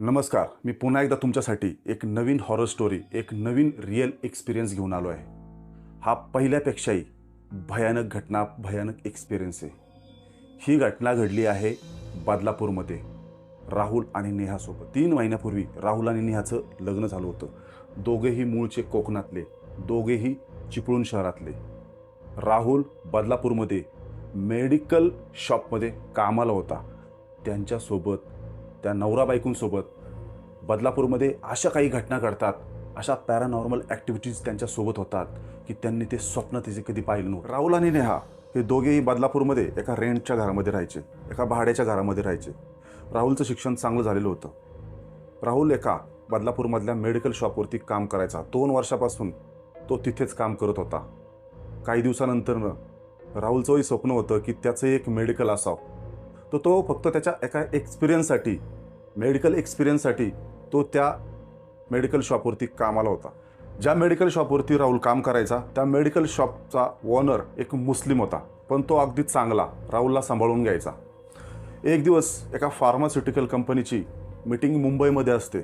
नमस्कार मी पुन्हा एकदा तुमच्यासाठी एक नवीन हॉरर स्टोरी एक नवीन रिअल एक्सपिरियन्स घेऊन आलो आहे. हा पहिल्यापेक्षाही भयानक घटना भयानक एक्सपिरियन्स आहे. ही घटना घडली आहे बदलापूरमध्ये. राहुल आणि नेहासोबत तीन महिन्यापूर्वी राहुल आणि नेहाचं लग्न झालं होतं. दोघेही मूळचे कोकणातले दोघेही चिपळूण शहरातले. राहुल बदलापूरमध्ये मेडिकल शॉपमध्ये कामाला होता. त्यांच्यासोबत त्या नवरा बायकोंसोबत बदलापूरमध्ये अशा काही घटना घडतात अशा पॅरानॉर्मल ॲक्टिव्हिटीज त्यांच्यासोबत होतात की त्यांनी ते स्वप्न तिचे कधी पाहिलं नव्हतं. राहुल आणि नेहा हे दोघेही बदलापूरमध्ये एका रेंटच्या घरामध्ये राहायचे एका भाड्याच्या घरामध्ये राहायचे. राहुलचं शिक्षण चांगलं झालेलं होतं. राहुल एका बदलापूरमधल्या मेडिकल शॉपवरती काम करायचा. दोन वर्षापासून तो तिथेच काम करत होता. काही दिवसानंतरनं राहुलचंही स्वप्न होतं की त्याचं एक मेडिकल असावं. तर तो फक्त त्याच्या एका एक्सपिरियन्ससाठी मेडिकल एक्सपिरियन्ससाठी तो त्या मेडिकल शॉपवरती कामाला होता. ज्या मेडिकल शॉपवरती राहुल काम करायचा त्या मेडिकल शॉपचा ओनर एक मुस्लिम होता. पण तो अगदी चांगला राहुलला सांभाळून घ्यायचा. एक दिवस एका फार्मास्युटिकल कंपनीची मीटिंग मुंबईमध्ये असते.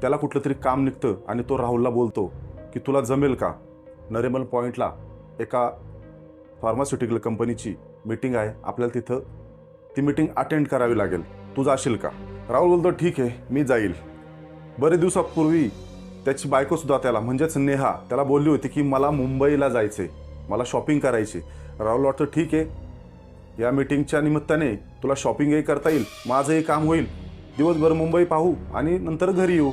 त्याला कुठलं तरी काम निघतं आणि तो राहुलला बोलतो की तुला जमेल का? नरेमल पॉईंटला एका फार्मास्युटिकल कंपनीची मीटिंग आहे. आपल्याला तिथं ती मीटिंग अटेंड करावी लागेल. तू जाशील का? राहुल बोलतो ठीक आहे मी जाईल. बरे दिवसापूर्वी त्याची बायकोसुद्धा त्याला म्हणजेच नेहा त्याला बोलली होती की मला मुंबईला जायचे मला शॉपिंग करायची राहुल वाटतं ठीक आहे या मीटिंगच्या निमित्ताने तुला शॉपिंगही करता येईल माझंही काम होईल. दिवसभर मुंबई पाहू आणि नंतर घरी येऊ.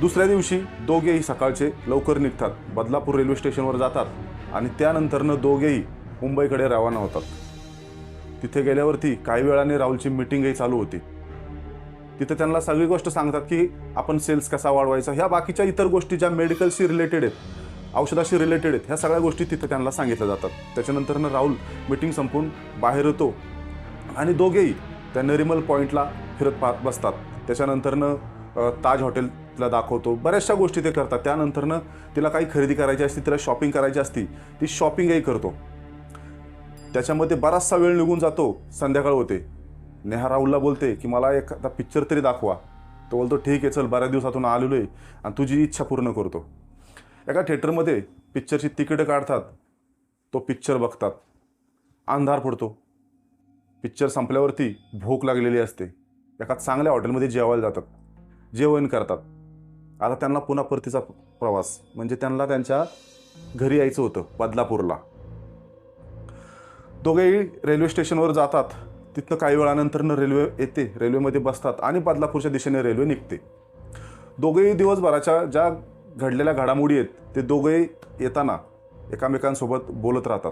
दुसऱ्या दिवशी दोघेही सकाळचे लवकर निघतात बदलापूर रेल्वे स्टेशनवर जातात आणि त्यानंतरनं दोघेही मुंबईकडे रवाना होतात. तिथे गेल्यावरती काही वेळाने राहुलची मिटिंगही चालू होती. तिथे त्यांना सगळी गोष्ट सांगतात की आपण सेल्स कसा वाढवायचा ह्या बाकीच्या इतर गोष्टी ज्या मेडिकलशी रिलेटेड आहेत औषधाशी रिलेटेड आहेत ह्या सगळ्या गोष्टी तिथे त्यांना सांगितल्या जातात. त्याच्यानंतरनं राहुल मिटिंग संपून बाहेर येतो आणि दोघेही त्या नरिमल पॉईंटला फिरत पा बसतात. त्याच्यानंतरनं ताज हॉटेलला दाखवतो. बऱ्याचशा गोष्टी ते करतात. त्यानंतरनं तिला काही खरेदी करायची असती तिला शॉपिंग करायची असती ती शॉपिंगही करतो. त्याच्यामध्ये बराचसा वेळ निघून जातो. संध्याकाळ होते. नेहा राहुलला बोलते की मला एखादा पिक्चर तरी दाखवा. तो बोलतो ठीक आहे चल बऱ्याच दिवसातून आलेलो आहे आणि तुझी इच्छा पूर्ण करतो. एका थिएटरमध्ये पिक्चरची तिकीटं काढतात. तो पिक्चर बघतात. अंधार पडतो. पिक्चर संपल्यावरती भूक लागलेली असते. एका चांगल्या हॉटेलमध्ये जेवायला जातात. जेवण करतात. आता त्यांना पुन्हा परतीचा प्रवास. म्हणजे त्यांना त्यांच्या घरी यायचं होतं बदलापूरला. दोघेही रेल्वे स्टेशनवर जातात. तिथनं काही वेळानंतरनं रेल्वे येते. रेल्वेमध्ये बसतात आणि बदलापूरच्या दिशेने रेल्वे निघते. दोघेही दिवसभराच्या ज्या घडलेल्या घडामोडी आहेत ते दोघेही येताना एकामेकांसोबत बोलत राहतात.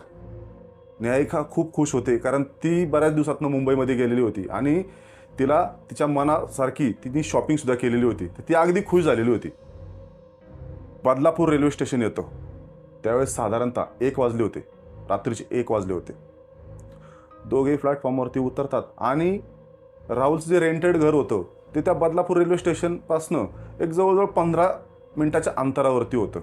न्यायिका खूप खुश होते कारण ती बऱ्याच दिवसातनं मुंबईमध्ये गेलेली होती आणि तिला तिच्या मनासारखी तिने शॉपिंगसुद्धा केलेली होती. तर ती अगदी खुश झालेली होती. बदलापूर रेल्वे स्टेशन येतं. त्यावेळेस साधारणतः एक वाजले होते. रात्रीचे एक वाजले होते. दोघेही प्लॅटफॉर्मवरती उतरतात. आणि राहुलचं जे रेंटेड घर होतं ते त्या बदलापूर रेल्वे स्टेशनपासनं एक जवळजवळ पंधरा मिनटाच्या अंतरावरती होतं.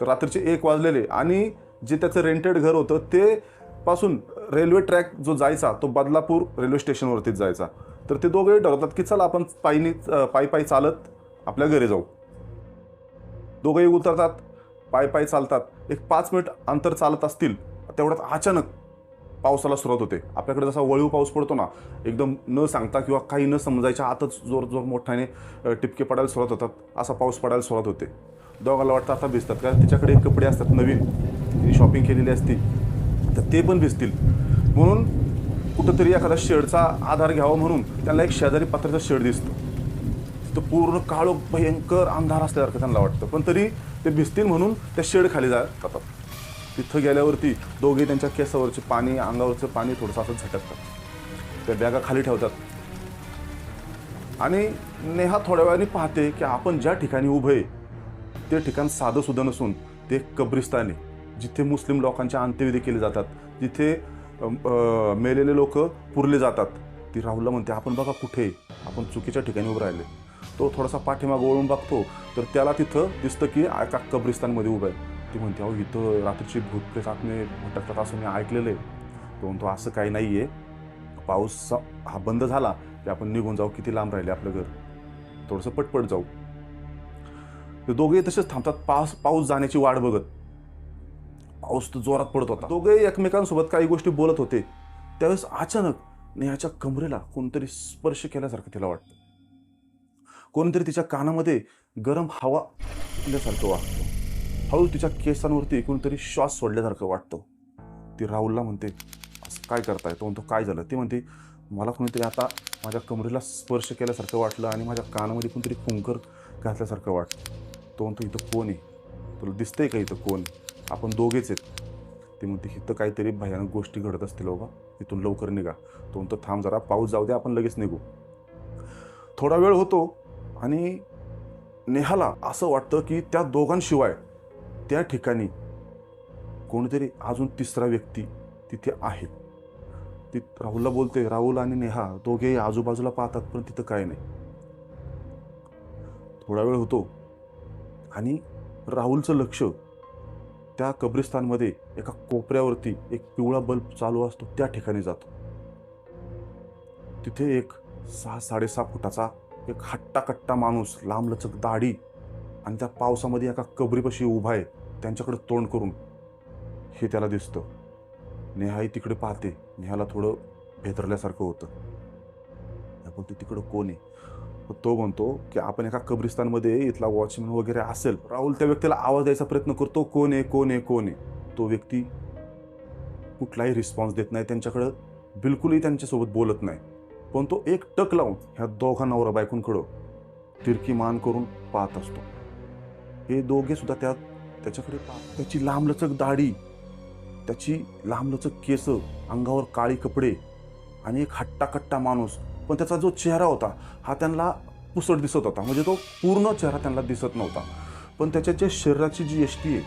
तर रात्रीचे एक वाजलेले आणि जे त्याचं रेंटेड घर होतं ते पासून रेल्वे ट्रॅक जो जायचा तो बदलापूर रेल्वे स्टेशनवरतीच जायचा. तर ते दोघेही ठरवतात की चला आपण पायीने पायी पायी चालत आपल्या घरी जाऊ. दोघंही उतरतात पाय पायी चालतात. एक पाच मिनिट अंतर चालत असतील तेवढ्यात अचानक पावसाला सुरुवात होते. आपल्याकडे जसा वळीव पाऊस पडतो ना एकदम न सांगता किंवा काही न समजायच्या आतच जोर जोर मोठ्याने टिपके पडायला सुरुवात होतात. असा पाऊस पडायला सुरुवात होते. दोघाला वाटतं आता भिजतात. कारण तिच्याकडे कपडे असतात नवीन शॉपिंग केलेली असती. तर ते पण भिजतील. म्हणून कुठंतरी एखादा शेडचा आधार घ्यावा म्हणून त्यांना एक शेजारी पत्र्याचा शेड दिसतो. तो पूर्ण काळो भयंकर अंधार असल्यासारखं त्यांना वाटतं. पण तरी ते भिजतील म्हणून त्या शेड खाली जा जातात. तिथं गेल्यावरती दोघे त्यांच्या केसावरचे पाणी अंगावरचं पाणी थोडंसं असं झटकतात त्या बॅगा खाली ठेवतात. आणि नेहा थोड्या वेळाने पाहते की आपण ज्या ठिकाणी उभं आहे ते ठिकाण साधं सुद्धा नसून ते कब्रिस्तान आहे. जिथे मुस्लिम लोकांच्या अंत्यविधी केले जातात जिथे मेलेले लोक पुरले जातात ती राहुलला म्हणते आपण बघा कुठे आहे? आपण चुकीच्या ठिकाणी उभं राहिले तो थोडासा पाठीमागं वळून बघतो तर त्याला तिथं दिसतं की एका कब्रिस्तानमध्ये उभं आहे. ती म्हणते अहो इथं रात्रीची भूतप्रेत आत्मे भटकतात असं मी ऐकलेलं आहे. तो म्हणतो असं काही नाही आहे पाऊस हा बंद झाला की आपण निघून जाऊ. किती लांब राहिले आपलं घर? थोडंसं पटपट जाऊ. ते दोघे तसेच थांबतात. पाऊस पाऊस जाण्याची वाट बघत. पाऊस तर जोरात पडत होता. दोघे एकमेकांसोबत काही गोष्टी बोलत होते. त्यावेळेस अचानक नेहाच्या कमरेला कोणतरी स्पर्श केल्यासारखं तिला वाटतं. कोणतरी तिच्या कानामध्ये गरम हवा दिल्यासारखं वाटतं. हळू तिच्या केसांवरती कोणतरी श्वास सोडल्यासारखं वाटतं. ती राहुलला म्हणते असं काय करताय? तो म्हणतो काय झालं? ती म्हणते मला कोणीतरी आता माझ्या कमरेला स्पर्श केल्यासारखं वाटलं आणि माझ्या कानामध्ये कोणतरी कुंकर घातल्यासारखं वाटतं तो म्हणतो इथं कोण आहे? तुला दिसतंय का इथं कोण? आपण दोघेच आहेत. ती म्हणते इथं काहीतरी भयानक गोष्टी घडत असतील बाबा. इथून लवकर निघा. तो म्हणतो थांब जरा पाऊस जाऊ दे आपण लगेच निघू. थोडा वेळ होतो आणि नेहाला असं वाटतं की त्या दोघांशिवाय त्या ठिकाणी कोणीतरी अजून तिसरा व्यक्ती तिथे आहे. ती राहुलला बोलते राहुल आणि नेहा दोघेही आजूबाजूला पाहतात पण तिथं काय नाही. थोडा वेळ होतो आणि राहुलचं लक्ष त्या कब्रिस्तानमध्ये एका कोपऱ्यावरती एक पिवळा बल्ब चालू असतो त्या ठिकाणी जातो. तिथे एक सहा साडेसहा फुटाचा एक हट्टाकट्टा माणूस लांबलचक दाढी आणि त्या पावसामध्ये एका कबरीपाशी उभा आहे त्यांच्याकडे तोंड करून. हे त्याला दिसतं. नेहाही तिकडे पाहते. नेहाला थोडं भेदरल्यासारखं होतं. आपण ते तिकडं कोण आहे? मग तो म्हणतो की आपण एका कब्रिस्तानमध्ये इथला वॉचमॅन वगैरे असेल. राहुल त्या व्यक्तीला आवाज द्यायचा प्रयत्न करतो कोण आहे कोण आहे कोण आहे? तो व्यक्ती कुठलाही रिस्पॉन्स देत नाही त्यांच्याकडं बिलकुलही त्यांच्यासोबत बोलत नाही. पण तो एक टक लावून ह्या दोघा नवरा बायकोंकडं तिरकी मान करून पाहत असतो. हे दोघे सुद्धा त्या त्याच्याकडे त्याची लांबलचक दाढी त्याची लांबलचक केस अंगावर काळी कपडे आणि एक हट्टाकट्टा माणूस. पण त्याचा जो चेहरा होता हा त्यांना पुसट दिसत होता. म्हणजे तो पूर्ण चेहरा त्यांना दिसत नव्हता. पण त्याच्या ज्या शरीराची जी यष्टी आहे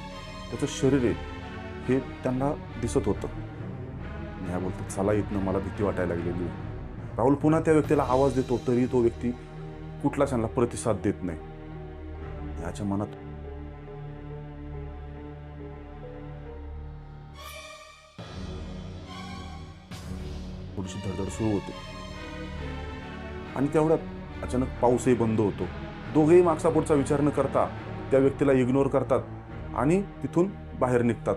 त्याचं शरीर आहे हे त्यांना दिसत होतं. न्या बोलतो चला इथनं मला भीती वाटायला लागलेली राहुल पुन्हा त्या व्यक्तीला आवाज देतो तरी तो व्यक्ती कुठलाच त्यांना प्रतिसाद देत नाही. याच्या मनात थोडीशी धडधड सुरू होते. आणि तेवढ्यात अचानक पाऊसही बंद होतो. दोघेही मागचा पुढचा विचार न करता त्या व्यक्तीला इग्नोर करतात आणि तिथून बाहेर निघतात.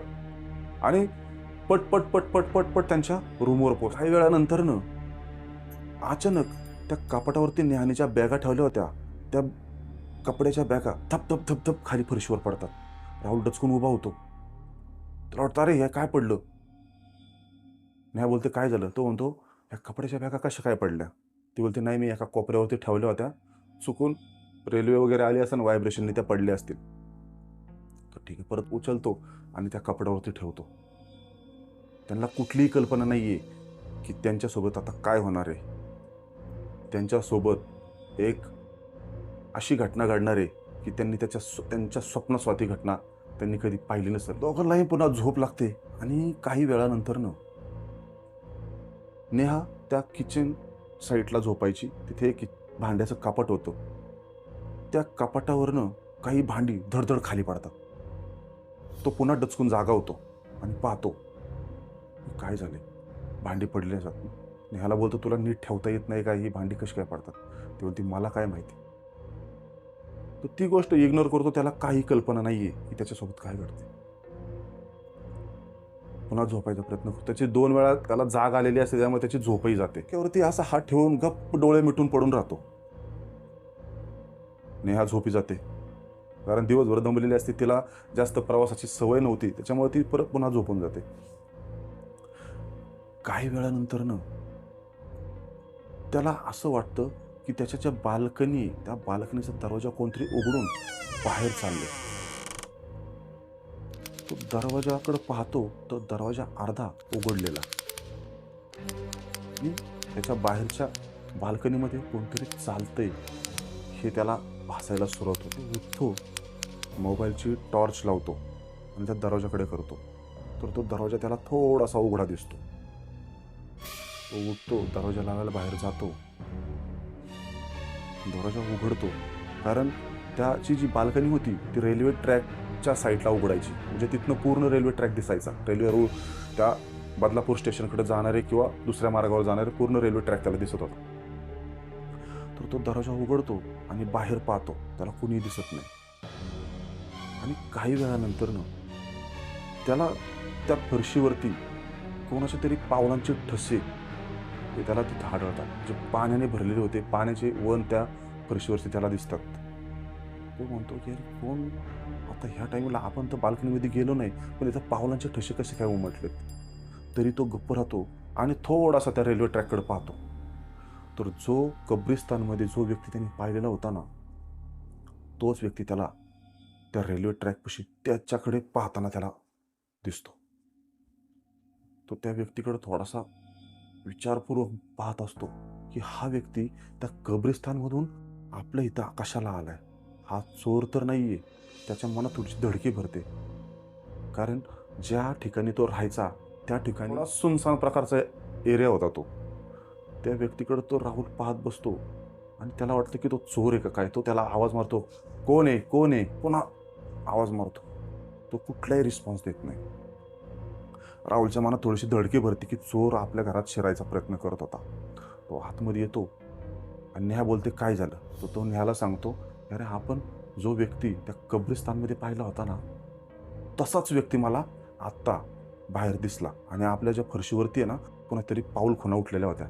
आणि पट पट पट पट पट पट त्यांच्या रूमवर पोच काही वेळानंतरनं अचानक त्या कापटावरती नेहानीच्या बॅगा ठेवल्या होत्या. त्या कपड्याच्या बॅगा थप थप थप थप खाली फरशीवर पडतात. राहुल डचकून उभा होतो. तर वाटतं अरे हे काय पडलं? नाही बोलते काय झालं? तो म्हणतो या कपड्याच्या बॅगा कशा काय पडल्या? ती बोलते नाही मी एका कोपऱ्यावरती ठेवल्या होत्या. चुकून रेल्वे वगैरे आली असं व्हायब्रेशनने त्या पडल्या असतील. तर ठीक आहे परत उचलतो आणि त्या कपड्यावरती ठेवतो. त्यांना कुठलीही कल्पना नाही आहे की त्यांच्यासोबत आता काय होणार आहे. त्यांच्यासोबत एक अशी घटना घडणार आहे की त्यांनी त्याच्या स्व- त्यांच्या स्वप्नस्वाती घटना त्यांनी कधी पाहिली नसेल दोघांनाही पुन्हा झोप लागते आणि काही वेळानंतरनं नेहा त्या किचन साईडला झोपायची. तिथे एक भांड्याचं कापट होतं. त्या कपाटावरनं काही भांडी धडधड खाली पडतात. तो पुन्हा डचकून जागा होतो आणि पाहतो काय झाले भांडी पडले जात नेहाला बोलतो तुला नीट ठेवता येत नाही का? ही भांडी कशी काय पडतात? ती बोलती मला काय माहिती. तर ती गोष्ट इग्नोर करतो त्याला काही कल्पना नाही आहे की त्याच्यासोबत काय घडते पुन्हा झोपायचा प्रयत्न करतो. त्याची दोन वेळा त्याला जाग आलेली असते त्यामुळे त्याची झोपही जाते. त्यावरती असा हात ठेवून गप्प डोळे मिटून पडून राहतो. नेहा झोपी जाते. कारण दिवसभर दमलेली असते तिला जास्त प्रवासाची सवय नव्हती त्याच्यामुळे ती परत पुन्हा झोपून जाते. काही वेळानंतर न त्याला असं वाटतं की त्याच्या ज्या बाल्कनी त्या बाल्कनीचा दरवाजा कोणतरी उघडून बाहेर चालले तो दरवाजाकडं पाहतो तर दरवाजा अर्धा उघडलेला. आणि त्याच्या बाहेरच्या बाल्कनीमध्ये कोणतरी चालतंय. हे त्याला भासायला सुरुवात होते. उठतो मोबाईलची टॉर्च लावतो आणि त्या दरवाजाकडे करतो. तर तो दरवाजा त्याला थोडासा उघडा दिसतो. तो उठतो दरवाजा लावायला बाहेर जातो. दरवाजा उघडतो. कारण त्याची जी बाल्कनी होती ती रेल्वे ट्रॅक च्या साईडला उघडायची. म्हणजे तिथनं पूर्ण रेल्वे ट्रॅक दिसायचा. रेल्वे रूळ त्या बदलापूर स्टेशनकडे जाणारे किंवा दुसऱ्या मार्गावर जाणारे पूर्ण रेल्वे ट्रॅक त्याला दिसत होता. तर तो दरवाजा उघडतो आणि बाहेर पाहतो. त्याला कुणी दिसत नाही. आणि काही वेळानंतर त्याला त्या फरशीवरती कोणाच्या तरी पावलांचे ठसे ते त्याला तिथं आढळतात. जे पाण्याने भरलेले होते पाण्याचे वन त्या फरशीवरती त्याला दिसतात. तो म्हणतो की अरे कोण आता ह्या टाईमला आपण तर बाल्कनीमध्ये गेलो नाही पण इथं पावलांचे ठसे कसे काय उमटलेत? तरी तो गप्प राहतो आणि थोडासा त्या रेल्वे ट्रॅककडे पाहतो. तर जो कब्रिस्तानमध्ये जो व्यक्ती त्यांनी पाहिलेला होता ना तोच व्यक्ती त्याला त्या रेल्वे ट्रॅकपाशी त्याच्याकडे पाहताना त्याला दिसतो. तो त्या व्यक्तीकडे थोडासा विचारपूर्वक पाहत असतो की हा व्यक्ती त्या कब्रिस्तानमधून आपल्या इथं कशाला आलाय. हा चोर तर नाही आहे त्याच्या मनात थोडीशी धडकी भरते. कारण ज्या ठिकाणी तो राहायचा त्या ठिकाणी सुनसान प्रकारचा एरिया होता तो. त्या व्यक्तीकडे तो राहुल पाहत बसतो आणि त्याला वाटतं की तो चोर आहे का काय? तो त्याला आवाज मारतो कोण आहे? कोण आहे? पुन्हा आवाज मारतो. तो कुठलाही रिस्पॉन्स देत नाही. राहुलच्या मनात थोडीशी धडकी भरते की चोर आपल्या घरात शिरायचा प्रयत्न करत होता. तो आतमध्ये येतो. आणि नेहा बोलते काय झालं? तर तो नेहाला सांगतो अरे आपण जो व्यक्ती त्या कब्रिस्तानमध्ये पाहिला होता ना तसाच व्यक्ती मला आत्ता बाहेर दिसला आणि आपल्या ज्या फरशीवरती आहे ना कोणातरी पाऊल खुणा उठलेल्या होत्या.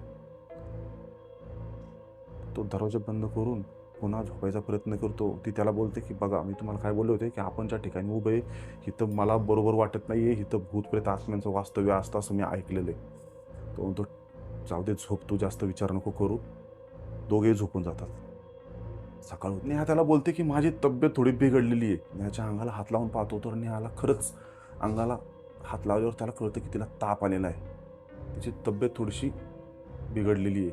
तो दरवाजा बंद करून पुन्हा झोपायचा प्रयत्न करतो. ती त्याला बोलते की बघा मी तुम्हाला काय बोलले होते की आपण ज्या ठिकाणी उभे आहे, इथं मला बरोबर वाटत नाही आहे इथं भूतप्रेत आत्म्यांचं वास्तव्य असतं असं मी ऐकलेलं आहे. तो म्हणतो जाऊ दे झोप तू जास्त विचार नको करू. दोघेही झोपून जातात. सकाळ होती. नेहा त्याला बोलते की माझी तब्येत थोडी बिघडलेली आहे. नेहाच्या अंगाला हात लावून पाहतो तर नेहाला खरंच अंगाला हात लावल्यावर त्याला कळतं की तिला ताप आलेला आहे. तिची तब्येत थोडीशी बिघडलेली आहे.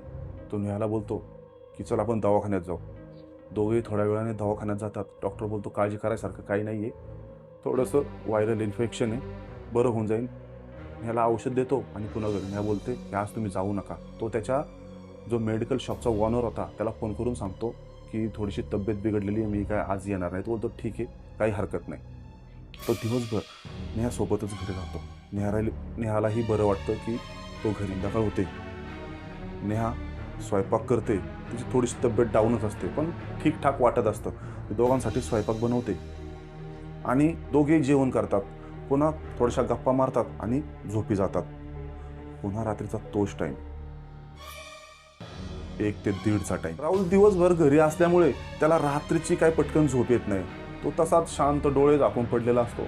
तो नेहाला बोलतो की चल आपण दवाखान्यात जाऊ. दोघेही थोड्या वेळाने दवाखान्यात जातात. डॉक्टर बोलतो काळजी करायसारखं काही नाही आहे. थोडंसं व्हायरल इन्फेक्शन आहे. बरं होऊन जाईल. ह्याला औषध देतो आणि पुन्हा घरी. ह्या बोलते की आज तुम्ही जाऊ नका. तो त्याच्या जो मेडिकल शॉपचा ओनर होता त्याला फोन करून सांगतो की थोडीशी तब्येत बिघडलेली आहे मी काय आज येणार नाही. तो बोलतो ठीक आहे काही हरकत नाही. तो दिवसभर नेहासोबतच घरी राहतो. नेहाराली नेहालाही बरं वाटतं की तो घरी दखल होते. नेहा स्वयंपाक करते तिची थोडीशी तब्येत डाऊनच असते पण ठीकठाक वाटत असतं. दोघांसाठी स्वयंपाक बनवते. आणि दोघेही जेवण करतात. पुन्हा थोड्याशा गप्पा मारतात आणि झोपी जातात. पुन्हा रात्रीचा तोच टाईम एक ते दीडचा टाईम राहुल दिवसभर घरी असल्यामुळे त्याला रात्रीची काय पटकन झोप येत नाही. तो तसाच शांत डोळे झाकून पडलेला असतो.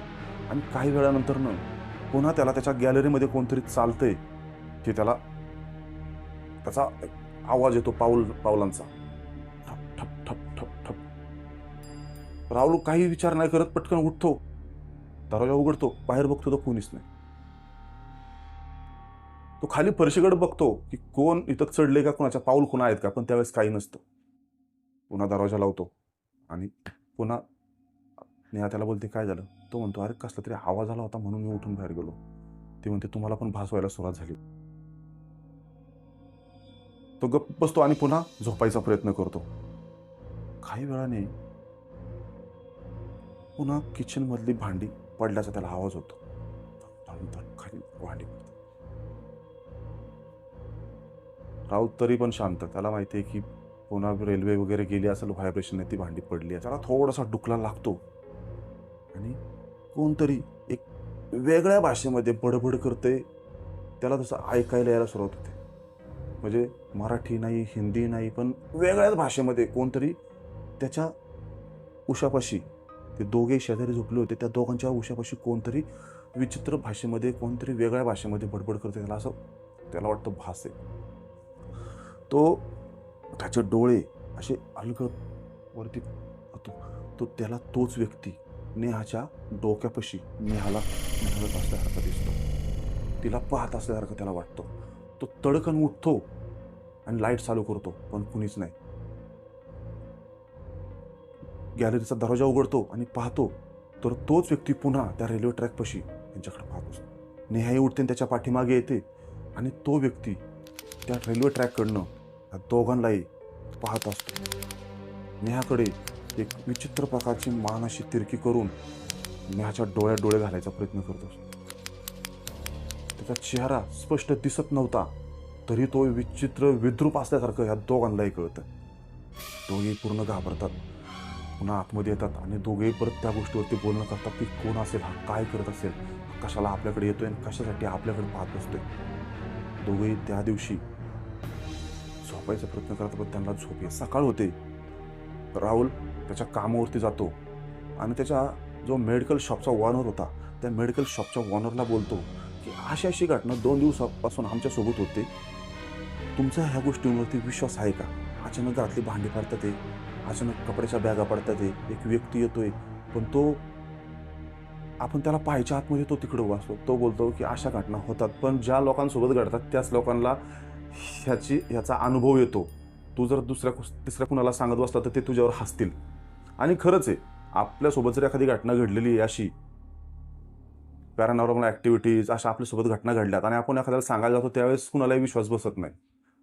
आणि काही वेळानंतर न पुन्हा त्याला त्याच्या गॅलरीमध्ये कोणतरी चालतंय की त्याला त्याचा आवाज येतो पाऊल पावलांचा ठप ठप ठप ठप ठप. राहुल काही विचार नाही करत पटकन उठतो. दरवाजा उघडतो. बाहेर बघतो तर कोणीच नाही. तो खाली फरशीकडे बघतो की कोण इथं चढले का कोणाच्या पाऊल खुणा आहेत का पण त्यावेळेस काही नसतं. पुन्हा दरवाजा लावतो आणि पुन्हा नेहा त्याला बोलते काय झालं? तो म्हणतो अरे कसला तरी आवाज आला होता म्हणून मी उठून बाहेर गेलो. ते म्हणते तुम्हाला पण भास व्हायला सुरुवात झाली. तो गप्प बसतो आणि पुन्हा झोपायचा प्रयत्न करतो. काही वेळाने पुन्हा किचनमधली भांडी पडल्याचा त्याला आवाज होतो. खाली भांडी राऊत तरी पण शांत. त्याला माहिती आहे की पुन्हा रेल्वे वगैरे गेली असेल व्हायब्रेशनने ती भांडी पडली आहे. त्याला थोडासा डुकला लागतो. आणि कोणतरी एक वेगळ्या भाषेमध्ये बडबड करते त्याला तसं ऐकायला यायला सुरुवात होते. म्हणजे मराठी नाही हिंदी नाही पण वेगळ्याच भाषेमध्ये कोणतरी त्याच्या उशापाशी ते दोघे शेजारी झोपले होते. त्या दोघांच्या उशापाशी कोणतरी विचित्र भाषेमध्ये कोणतरी वेगळ्या भाषेमध्ये बडबड करते त्याला असं त्याला वाटतं भास आहे. तो त्याचे डोळे असे अलगत वरती होतो. तो त्याला तोच व्यक्ती नेहाच्या डोक्यापाशी नेहाला नेहाला असल्यासारखा दिसतो. तिला पाहत असल्यासारखं त्याला वाटतं. तो तडकन उठतो आणि लाइट चालू करतो पण कुणीच नाही. गॅलरीचा दरवाजा उघडतो आणि पाहतो तर तोच व्यक्ती पुन्हा त्या रेल्वे ट्रॅकपाशी यांच्याकडे पाहत असतो. नेहाही उठते आणि त्याच्या पाठीमागे येते आणि तो व्यक्ती त्या रेल्वे ट्रॅककडनं या दोघांनाही पाहत असतो. नेहाकडे एक विचित्र प्रकारची मान अशी तिरकी करून नेहाच्या डोळ्यात डोळे घालायचा प्रयत्न करत असतो. त्याचा चेहरा स्पष्ट दिसत नव्हता तरी तो विचित्र विद्रूप असल्यासारखं ह्या दोघांनाही कळतं. दोघेही पूर्ण घाबरतात. पुन्हा आतमध्ये येतात आणि दोघेही परत त्या गोष्टीवरती बोलणं करतात की कोण असेल हा काय करत असेल कशाला आपल्याकडे येतोय आणि कशासाठी आपल्याकडे पाहत असतोय दोघेही त्या दिवशी झोपायचा प्रयत्न करतात पण त्यांना झोप येत. सकाळ होते. राहुल त्याच्या कामावरती जातो आणि त्याच्या जो मेडिकल शॉपचा वॉर्नर होता त्या मेडिकल शॉपच्या ओनरला बोलतो की अशी अशी घटना दोन दिवसापासून आमच्यासोबत होते. तुमचा ह्या गोष्टींवरती विश्वास आहे का? अचानक घरातली भांडी पाडतात ते अचानक कपड्याच्या बॅगा पडतात एक व्यक्ती येतोय पण तो आपण त्याला पाहायच्या आतमध्ये तो तिकडं वाचतो तो बोलतो की अशा घटना होतात पण ज्या लोकांसोबत घडतात त्याच लोकांना ह्याची ह्याचा अनुभव येतो. तू जर दुसऱ्या तिसऱ्या कुणाला सांगत असला तर ते तुझ्यावर हसतील. आणि खरंच आहे आपल्यासोबत जर एखादी घटना घडलेली आहे अशी पॅरानॉर्मल ॲक्टिव्हिटीज अशा आपल्यासोबत घटना घडल्यात आणि आपण एखाद्याला सांगायला जातो त्यावेळेस कुणालाही विश्वास बसत नाही.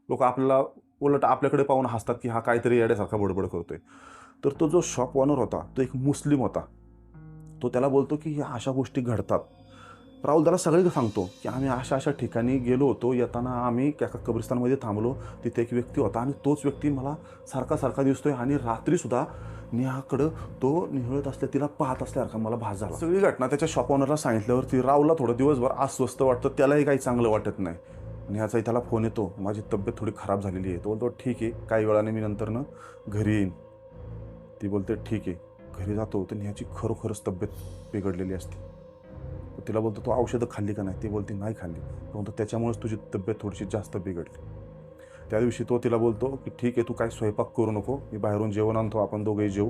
लोक आपल्याला उलट आपल्याकडे पाहून हसतात की हा काहीतरी येड्यासारखा बडबड करतोय. तर तो जो शॉप ओनर होता तो एक मुस्लिम होता. तो त्याला बोलतो की ह्या अशा गोष्टी घडतात. राहुल दादा सगळे सांगतो की आम्ही अशा अशा ठिकाणी गेलो होतो. येताना आम्ही एका कब्रिस्तानमध्ये थांबलो. तिथे एक व्यक्ती होता आणि तोच व्यक्ती मला सारखा सारखा दिसतोय आणि रात्रीसुद्धा नेहाकडं तो निहळत असल्या तिला पाहत असल्यासारखा मला भास झाला. सगळी घटना त्याच्या शॉप ओनरला सांगितल्यावरती राहुलला थोडं दिवसभर अस्वस्थ वाटतं. त्यालाही काही चांगलं वाटत नाही. नेहाचाही त्याला फोन येतो. माझी तब्येत थोडी खराब झालेली आहे. तो बोलतो ठीक आहे काही वेळाने मी नंतरनं घरी येईन. ती बोलते ठीक आहे घरी जातो. तर नेहाची खरोखरच तब्येत बिघडलेली असते. तिला बोलतो तू औषधं खाल्ली का नाही? ती बोलते नाही खाल्ली. म्हणतो त्याच्यामुळेच तुझी तब्येत थोडीशी जास्त बिघडली. त्या दिवशी तो तिला बोलतो की ठीक आहे तू काय स्वयंपाक करू नको मी बाहेरून जेवण आणतो आपण दोघेही जेवू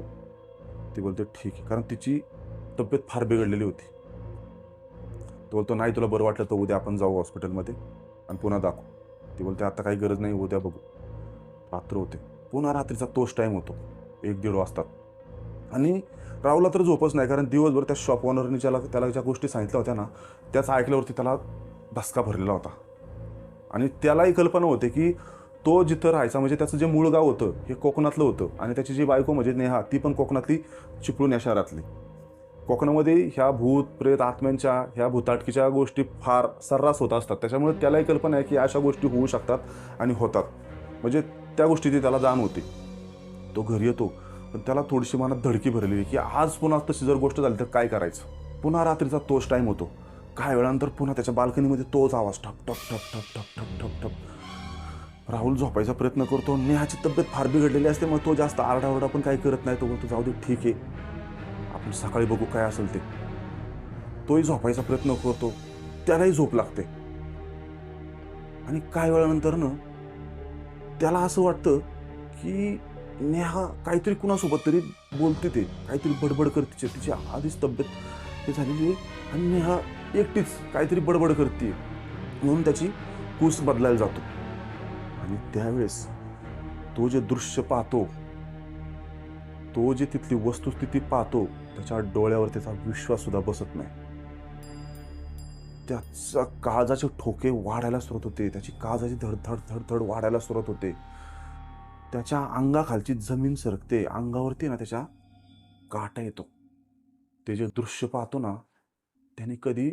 ती बोलते ठीक आहे. कारण तिची तब्येत फार बिघडलेली होती. तो बोलतो नाही तुला बरं वाटलं तर उद्या आपण जाऊ हॉस्पिटलमध्ये आणि पुन्हा दाखवू. ती बोलते आता काही गरज नाही उद्या बघू. रात्र होते. पुन्हा रात्रीचा तोच टाईम होतो. एक दीड वाजतात आणि राहुलला तर झोपच नाही कारण दिवसभर त्या शॉप ओनरने ज्याला त्याला ज्या गोष्टी सांगितल्या होत्या ना त्याच ऐकल्यावरती त्याला धसका भरलेला होता. आणि त्यालाही कल्पना होते की तो जिथं राहायचा म्हणजे त्याचं जे मूळ गाव होतं हे कोकणातलं होतं आणि त्याची जी बायको म्हणजे नेहा ती पण कोकणातली चिपळूण या शहरातली. कोकणामध्ये ह्या भूत प्रेत आत्म्यांच्या ह्या भूताटकीच्या गोष्टी फार सर्रास होत असतात. त्याच्यामुळे त्यालाही कल्पना आहे की अशा गोष्टी होऊ शकतात आणि होतात. म्हणजे त्या गोष्टीची त्याला जाण होती. तो घरी येतो पण त्याला थोडीशी मनात धडकी भरली की आज पुन्हा तशी जर गोष्ट झाली तर काय करायचं? पुन्हा रात्रीचा तोच टाईम होतो. काय वेळानंतर पुन्हा त्याच्या बाल्कनीमध्ये तोच आवाज ठक ठक ठप ठक ठप ठप ठप ठप. राहुल झोपायचा प्रयत्न करतो. नेहाची तब्येत फार बिघडलेली असते मग तो जास्त आरडाओरडा पण काही करत नाही. तो बोलतो जाऊ दे ठीक आहे. आपण सकाळी बघू काय असेल ते. तोही झोपायचा प्रयत्न करतो. त्यालाही झोप लागते. आणि काय वेळानंतर ना त्याला असं वाटतं की नेहा काहीतरी कुणासोबत तरी बोलते ते. काहीतरी बडबड करते तिची- आधीच तब्येत हे झालेली आहे. आणि नेहा एकटीच काहीतरी बडबड करते म्हणून त्याची कूस बदलायला जातो. आणि त्यावेळेस तो जे दृश्य पाहतो तो जे तिथली वस्तुस्थिती पाहतो त्याच्या डोळ्यावर त्याचा विश्वास सुद्धा बसत नाही. त्याचा काळजाचे ठोके वाढायला सुरुवात होते. त्याची काळजाची धडधड धडधड वाढायला सुरुवात होते. त्याच्या अंगाखालची जमीन सरकते अंगावरती ना त्याच्या काटा येतो. ते जे दृश्य पाहतो ना त्याने कधी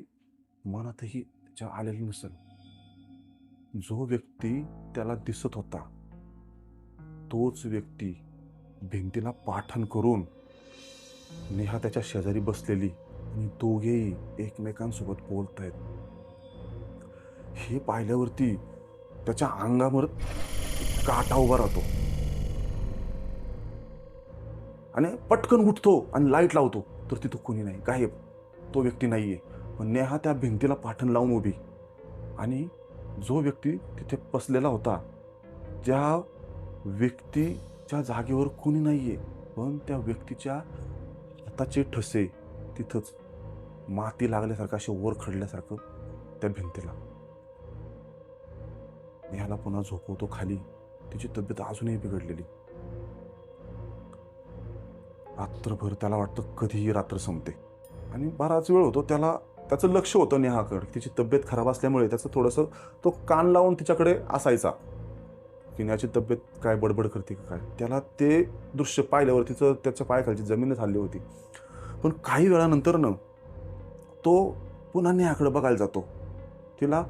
मनातही त्याच्या आलेलं नसेल. जो व्यक्ती त्याला दिसत होता तोच व्यक्ती भिंतीला पाठण करून नेहा त्याच्या शेजारी बसलेली आणि दोघेही एकमेकांसोबत बोलत आहेत हे पाहिल्यावरती त्याच्या अंगावर काटा उभा राहतो. आणि पटकन उठतो आणि लाइट लावतो. तर तिथं कोणी नाही गायब. तो व्यक्ती नाही आहे पण नेहा त्या भिंतीला पाठण लावून उभी. आणि जो व्यक्ती तिथे बसलेला होता त्या व्यक्तीच्या जागेवर कोणी नाही आहे पण त्या व्यक्तीच्या हाताचे ठसे तिथंच माती लागल्यासारखं असे वर खडल्यासारखं त्या भिंतीला. नेहाला पुन्हा झोपवतो खाली. तिची तब्येत अजूनही बिघडलेली. रात्रभर त्याला वाटतं कधीही रात्र संपते. आणि बराच वेळ होतो त्याला त्याचं लक्ष होतं नेहाकडे. तिची तब्येत खराब असल्यामुळे त्याचं थोडंसं तो कान लावून तिच्याकडे असायचा. की नेहाची तब्येत काय बडबड करते काय? त्याला ते दृश्य पाहिल्यावर तिचं त्याच्या पायाखालची जमीनच हल्ली होती. पण काही वेळानंतर न तो पुन्हा नेहाकडे बघायला जातो. तिला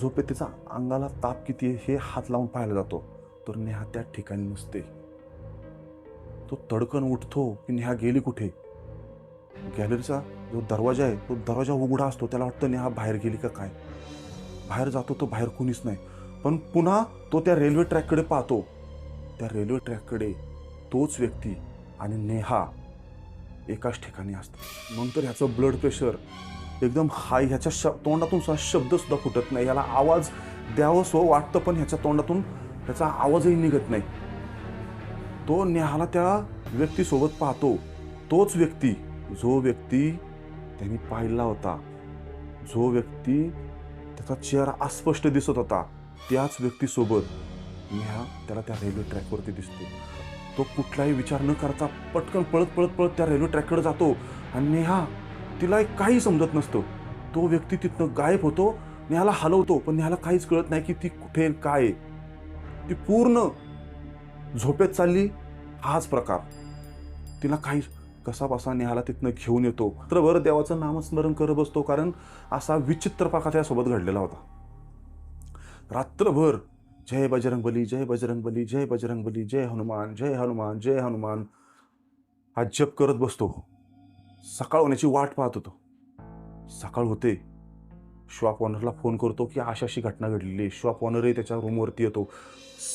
झोपेत तिचा अंगाला ताप किती हे हात लावून पाहायला जातो. तर नेहा त्या ठिकाणी नसते. तो तडकन उठतो की नेहा गेली कुठे? गॅलरीचा जो दरवाजा आहे तो दरवाजा उघडा असतो. त्याला वाटतं नेहा बाहेर गेली का काय? बाहेर जातो तो बाहेर कुणीच नाही. पण पुन्हा तो त्या रेल्वे ट्रॅककडे पाहतो. त्या रेल्वे ट्रॅककडे तोच व्यक्ती आणि नेहा एकाच ठिकाणी असतो मग तर ह्याचं ब्लड प्रेशर एकदम हाय ह्याच्या श तोंडातून सुद्धा शब्दसुद्धा फुटत नाही. याला आवाज द्यावं सो वाटतं पण ह्याच्या तोंडातून त्याचा आवाजही निघत नाही. तो नेहाला त्या व्यक्तीसोबत पाहतो. तोच व्यक्ती जो व्यक्ती त्यांनी पाहिला होता. जो व्यक्ती त्याचा चेहरा अस्पष्ट दिसत होता त्याच व्यक्तीसोबत नेहा त्याला त्या रेल्वे ट्रॅकवरती दिसतो. तो कुठलाही विचार न करता पटकन पळत पळत पळत त्या रेल्वे ट्रॅककडे जातो आणि नेहा तिला काही समजत नसतं. तो व्यक्ती तिथनं गायब होतो नेहाला हलवतो पण नेहाला काहीच कळत नाही की ती कुठे काय ती पूर्ण झोपेत चालली हाच प्रकार. तिला काही कसा बसा नेहाला तिथनं घेऊन येतो. रात्रभर देवाचं नामस्मरण करत बसतो कारण असा विचित्र प्रकार त्यासोबत घडलेला होता. रात्रभर जय बजरंगबली जय बजरंगबली जय बजरंगबली जय हनुमान जय हनुमान जय हनुमान हा जप करत बसतो. सकाळ होण्याची वाट पाहत होतो. सकाळ होते. श्वाप ऑनरला फोन करतो की अशी अशी घटना घडलेली आहे. ऑनरही त्याच्या रूमवरती येतो.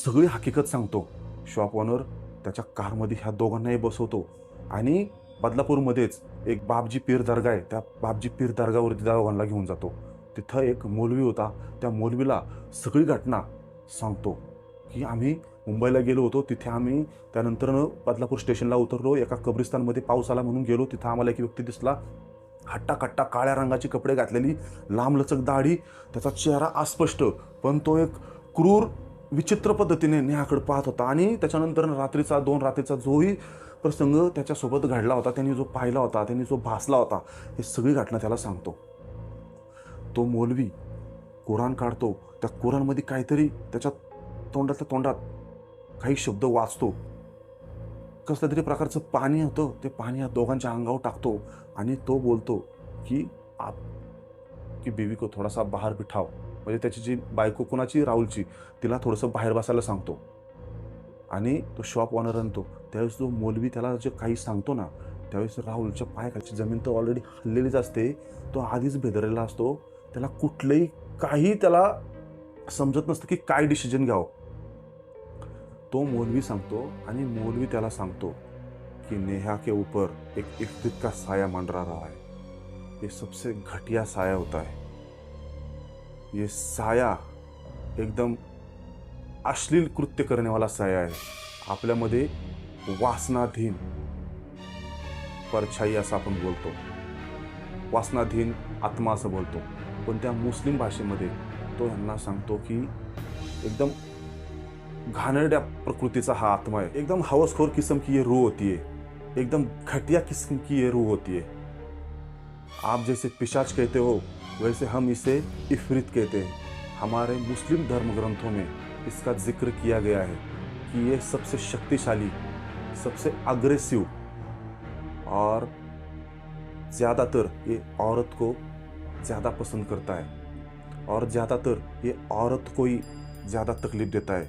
सगळी हकीकत सांगतो. शॉप ऑनर त्याच्या कारमध्ये ह्या दोघांनाही बसवतो. आणि बदलापूरमध्येच एक बापजी पीर दर्गा आहे त्या बापजी पीर दर्गावरती त्या दोघांना घेऊन जातो. तिथं एक मौलवी होता त्या मौलवीला सगळी घटना सांगतो की आम्ही मुंबईला गेलो होतो तिथे आम्ही त्यानंतरनं बदलापूर स्टेशनला उतरलो एका कब्रिस्तानमध्ये पाऊस आला म्हणून गेलो तिथं आम्हाला एक व्यक्ती दिसला हट्टा कट्टा काळ्या रंगाचे कपडे घातलेली लांबलचक दाढी त्याचा चेहरा अस्पष्ट पण तो एक क्रूर विचित्र पद्धतीने नेहाकडे पाहत होता. आणि त्याच्यानंतर रात्रीचा दोन रात्रीचा जोही प्रसंग त्याच्यासोबत घडला होता. त्यांनी जो पाहिला होता त्यांनी जो भासला होता हे सगळी घटना त्याला सांगतो. तो मौलवी कुराण काढतो. त्या कुराणमध्ये काहीतरी त्याच्या तोंडातल्या तोंडात काही शब्द वाचतो. कसल्या तरी प्रकारचं पाणी होतं. ते पाणी या दोघांच्या अंगावर टाकतो आणि तो बोलतो की आप की बीवी को थोडासा बाहेर बिठाव म्हणजे त्याची जी बायको कुणाची? राहुलची. तिला थोडंसं बाहेर बसायला सांगतो. आणि तो शॉप ऑनर आणतो त्यावेळेस जो मौलवी त्याला जे काही सांगतो ना त्यावेळेस राहुलच्या पायाखालची जमीन तर ऑलरेडी हल्लेलीच असते. तो आधीच बेदरलेला असतो. त्याला कुठलंही काही त्याला समजत नसतं की काय डिसिजन घ्यावं. तो मौलवी सांगतो आणि मौलवी त्याला सांगतो कि नेहा के ऊपर एक इफ्तित का साया मंडरा रहा है. ये सबसे घटिया साया होता है. ये साया एकदम अश्लील कृत्य करण्यावाला साया आहे. आपल्यामध्ये वासनाधीन परछाई असं आपण बोलतो. वासनाधीन आत्मा असं बोलतो. पण त्या मुस्लिम भाषेमध्ये तो यांना सांगतो की एकदम घाणेरड्या प्रकृतीचा हा आत्मा आहे. एकदम हवसखोर किस्म की ये रूह होती है एकदम घटिया किस्म की ये रूह होती है आप जैसे पिशाच कहते हो वैसे हम इसे इफरित कहते हैं। हमारे मुस्लिम धर्म ग्रंथों में इसका जिक्र किया गया है कि ये सबसे शक्तिशाली सबसे अग्रेसिव और ज़्यादातर ये औरत को ज़्यादा पसंद करता है और ज़्यादातर ये औरत को ही ज़्यादा तकलीफ देता है।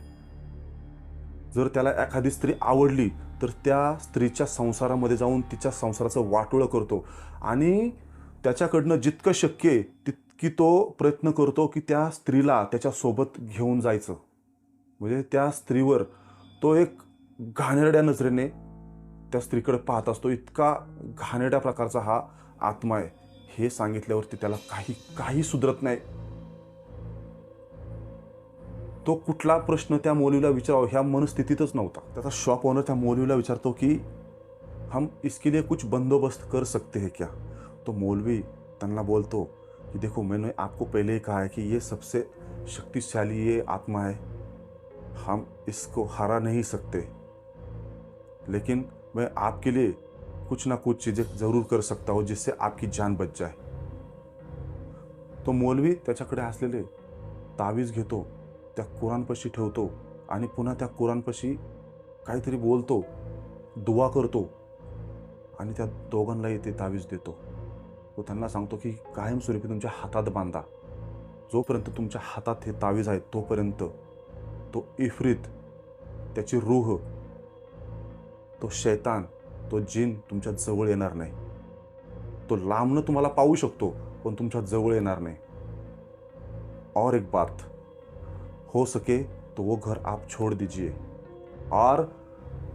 जर त्याला एखादी स्त्री आवडली तर त्या स्त्रीच्या संसारामध्ये जाऊन तिच्या संसाराचं वाटोळं करतो आणि त्याच्याकडनं जितकं शक्य आहे तितकी तो प्रयत्न करतो की त्या स्त्रीला त्याच्यासोबत घेऊन जायचं. म्हणजे त्या स्त्रीवर तो एक घाणेरड्या नजरेने त्या स्त्रीकडे पाहत असतो. इतका घाणेरड्या प्रकारचा हा आत्मा आहे. हे सांगितल्यावरती त्याला काही काही सुधरत नाही. तो कुठला प्रश्न त्या मोलीला विचारावा ह्या मनस्थितीतच नव्हता. त्याचा शॉप ओनर त्या मोलीला विचारतो की हम इसके लिए कुछ बंदोबस्त कर सकते हैं क्या? तो मौलवी त्यांना बोलतो कि देखो, मैंने आपको पहले ही कहा है कि ये सबसे शक्तिशाली ये आत्मा है। हम इसको हरा नहीं सकते। लेकिन मैं आपके लिए कुछ ना कुछ चीज़ें ज़रूर कर सकता हूँ जिससे आपकी जान बच जाए। तो मौलवी त्याच्याकडे असलेले तावीज घेतो, त्या कुराणपाशी ठेवतो आणि पुन्हा त्या कुराणपाशी काहीतरी बोलतो दुवा करतो आणि त्या दोघांनाही ते तावीज देतो. तो त्यांना सांगतो की कायमस्वरूपी तुमच्या हातात बांधा. जोपर्यंत तुमच्या हातात हे तावीज आहेत तोपर्यंत तो इफ्रित त्याची रूह तो शैतान तो जिन तुमच्या जवळ येणार नाही. तो लांबनं तुम्हाला पाहू शकतो पण तुमच्या जवळ येणार नाही. और एक बात हो सके तो वो घर आप छोड़ दीजिए. और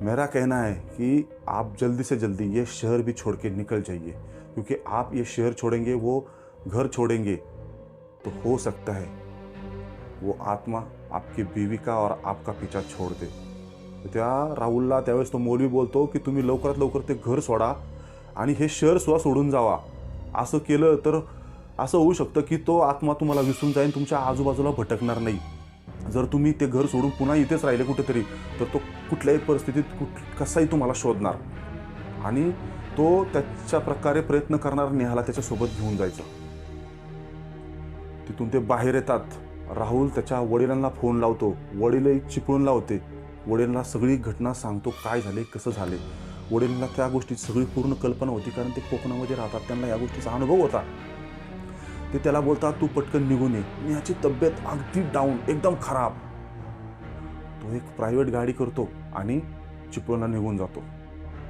मेरा कहना है कि आप जल्दी से जल्दी ये शहर भी छोड़ के निकल जाइए. क्योंकि आप ये शहर छोड़ेंगे वो घर छोड़ेंगे तो हो सकता है वो आत्मा आपकी बीवी का और आपका पीछा छोड़ दे। त्या राहुलला त्यावेळेस तो मौलवी बोलतो की तुम्ही लवकरात लवकर ते घर सोडा आणि हे शहर सुद्धा सोडून जावा. असं केलं तर असं होऊ शकतं की तो आत्मा तुम्हाला विसरून जाईल तुमच्या आजूबाजूला भटकणार नाही. जर तुम्ही ते घर सोडून पुन्हा इथेच राहिले कुठेतरी तर तो कुठल्याही परिस्थितीत कुठ कसाही तुम्हाला शोधणार. आणि तो त्याच्या प्रकारे प्रयत्न करणार नेहाला त्याच्यासोबत घेऊन जायचा. तिथून ते बाहेर येतात. राहुल त्याच्या वडिलांना फोन लावतो. वडीलही चिपळून लावते वडिलांना सगळी घटना सांगतो. काय झाले? कसं झाले? वडिलांना त्या गोष्टीची सगळी पूर्ण कल्पना होती कारण ते कोकणामध्ये राहतात. त्यांना या गोष्टीचा अनुभव होता. ते त्याला बोलतात तू पटकन निघून ये. नेहाची तब्येत अगदी डाऊन एकदम खराब. तो एक प्रायव्हेट गाडी करतो आणि चिपळूणला निघून जातो.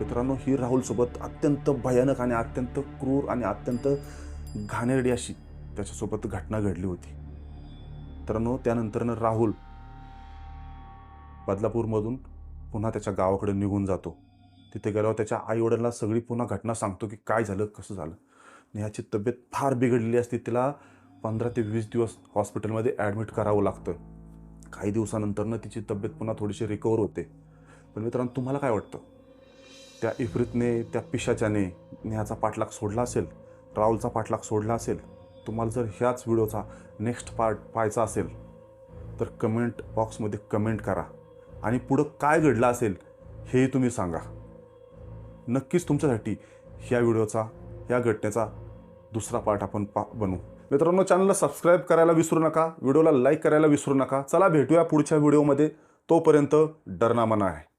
मित्रांनो ही राहुलसोबत अत्यंत भयानक आणि अत्यंत क्रूर आणि अत्यंत घाणेरडी अशी त्याच्यासोबत घटना घडली होती. मित्रांनो त्यानंतरनं राहुल बदलापूरमधून पुन्हा त्याच्या गावाकडे निघून जातो. तिथे गेल्यावर त्याच्या आईवडिलांना सगळी पुन्हा घटना सांगतो की काय झालं कसं झालं. नेहाची तब्येत फार बिघडलेली असते तिला पंधरा ते वीस दिवस हॉस्पिटलमध्ये ॲडमिट करावं लागतं. काही दिवसानंतरनं तिची तब्येत पुन्हा थोडीशी रिकवर होते. पण मित्रांनो तुम्हाला काय वाटतं? त्या इफ्रितने त्या पिशाच्याने नेहाचा पाठलाग सोडला असेल राहुलचा पाठलाग सोडला असेल तुम्हाला जर ह्याच व्हिडिओचा नेक्स्ट पार्ट पाहायचा असेल तर कमेंट बॉक्समध्ये कमेंट करा. आणि पुढं काय घडलं असेल हेही तुम्ही सांगा. नक्कीच तुमच्यासाठी ह्या व्हिडिओचा ह्या घटनेचा दुसरा पार्ट आपण पा बनवू मित्रांनो चॅनलला सबस्क्राईब करायला विसरू नका व्हिडिओला लाईक करायला विसरू नका. चला भेटूया पुढच्या व्हिडिओमध्ये. तोपर्यंत डरनामना आहे.